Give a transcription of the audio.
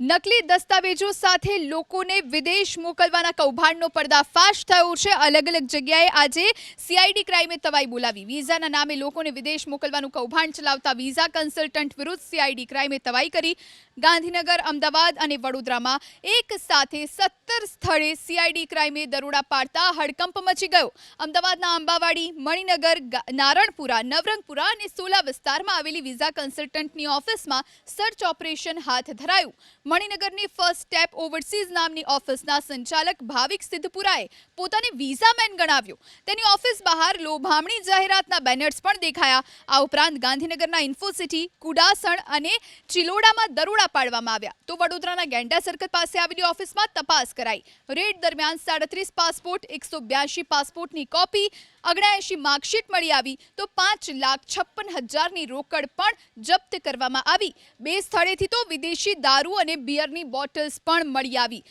નકલી દસ્તાવેજો સાથે લોકોને વિદેશ મોકલવાના કૌભાંડનો પર્દાફાશ થયો છે. અલગ અલગ જગ્યાએ આજે સીઆઈડી ક્રાઇમે તવાઈ બોલાવી. વિઝાના નામે લોકોને વિદેશ મોકલવાનું કૌભાંડ ચલાવતા વિઝા કન્સલ્ટન્ટ વિરુદ્ધ સીઆઈડી ક્રાઇમે તવાઈ કરી. ગાંધીનગર, અમદાવાદ અને વડોદરામાં એક સાથે સત્તર સ્થળે સીઆઈડી ક્રાઇમે દરોડા પાડતા હડકંપ મચી ગયો. અમદાવાદના અંબાવાડી મણિનગર નારણપુરા, નવરંગપુરા અને સોલા વિસ્તારમાં આવેલી વિઝા કન્સલ્ટન્ટની ઓફિસમાં સર્ચ ઓપરેશન હાથ ધરાયું. મણિનગરની ફર્સ્ટ સ્ટેપ ઓવરસીઝ નામની ઓફિસના સંચાલક ભાવિક સિદ્ધપુરાએ પોતાને વિઝામેન ગણાવ્યો. તેની ઓફિસ બહાર લોભામણી જાહેરાતના બેનર્સ પણ દેખાયા. આ ઉપરાંત ગાંધીનગરના ઇન્ફોસિટી, કુડાસણ અને ચિલોડામાં દરોડા પાડવામાં આવ્યા. તો વડોદરાના ગેંડા સર્કલ પાસે આવેલી ઓફિસમાં તપાસ કરાઈ. રેડ દરમિયાન સાડત્રીસ પાસપોર્ટ, એકસો બ્યાસી પાસપોર્ટની કોપી અગણાએંશી માર્કશીટ મળી આવી. તો પાંચ લાખ છપ્પન હજારની રોકડ પણ જપ્ત કરવામાં આવી. બે સ્થળેથી તો વિદેશી દારૂ અને બિયરની બોટલ્સ પણ મળી આવી.